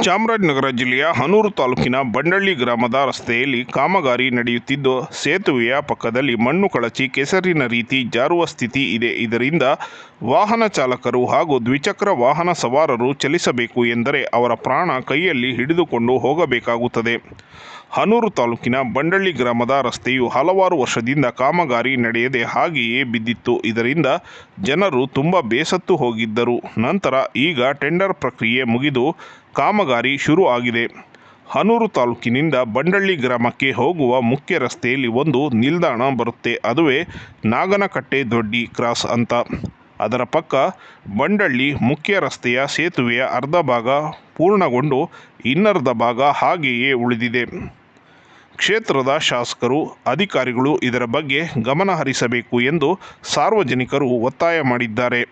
ಚಾಮರಾಜನಗರ ಜಿಲ್ಲೆಯ ಹನೂರು ತಾಲೂಕಿನ ಬಂಡಳ್ಳಿ ಗ್ರಾಮದ ರಸ್ತೆಯಲ್ಲಿ ಕಾಮಗಾರಿ ನಡೆಯುತ್ತಿದ್ದು, ಸೇತುವೆಯ ಪಕ್ಕದಲ್ಲಿ ಮಣ್ಣು ಕಳಚಿ ಕೆಸರಿನ ರೀತಿ ಜಾರುವ ಸ್ಥಿತಿ ಇದೆ. ಇದರಿಂದ ವಾಹನ ಚಾಲಕರು ಹಾಗೂ ದ್ವಿಚಕ್ರ ವಾಹನ ಸವಾರರು ಚಲಿಸಬೇಕು ಎಂದರೆ ಅವರ ಪ್ರಾಣ ಕೈಯಲ್ಲಿ ಹಿಡಿದುಕೊಂಡು ಹೋಗಬೇಕಾಗುತ್ತದೆ. ಹನೂರು ತಾಲೂಕಿನ ಬಂಡಳ್ಳಿ ಗ್ರಾಮದ ರಸ್ತೆಯು ಹಲವಾರು ವರ್ಷದಿಂದ ಕಾಮಗಾರಿ ನಡೆಯದೆ ಹಾಗೆಯೇ ಬಿದ್ದಿತ್ತು. ಇದರಿಂದ ಜನರು ತುಂಬ ಬೇಸತ್ತು ಹೋಗಿದ್ದರು. ನಂತರ ಈಗ ಟೆಂಡರ್ ಪ್ರಕ್ರಿಯೆ ಮುಗಿದು ಕಾಮಗಾರಿ ಶುರು ಆಗಿದೆ. ಹನೂರು ತಾಲೂಕಿನಿಂದ ಬಂಡಳ್ಳಿ ಗ್ರಾಮಕ್ಕೆ ಹೋಗುವ ಮುಖ್ಯ ರಸ್ತೆಯಲ್ಲಿ ಒಂದು ನಿಲ್ದಾಣ ಬರುತ್ತೆ. ಅದುವೇ ನಾಗನಕಟ್ಟೆ ದೊಡ್ಡಿ ಕ್ರಾಸ್ ಅಂತ. ಅದರ ಪಕ್ಕ ಬಂಡಳ್ಳಿ ಮುಖ್ಯ ರಸ್ತೆಯ ಸೇತುವೆಯ ಅರ್ಧ ಭಾಗ ಪೂರ್ಣಗೊಂಡು ಇನ್ನರ್ಧ ಭಾಗ ಹಾಗೆಯೇ ಉಳಿದಿದೆ. ಕ್ಷೇತ್ರದ ಶಾಸಕರು, ಅಧಿಕಾರಿಗಳು ಇದರ ಬಗ್ಗೆ ಗಮನ ಹರಿಸಬೇಕು ಎಂದು ಸಾರ್ವಜನಿಕರು ಒತ್ತಾಯ ಮಾಡಿದ್ದಾರೆ.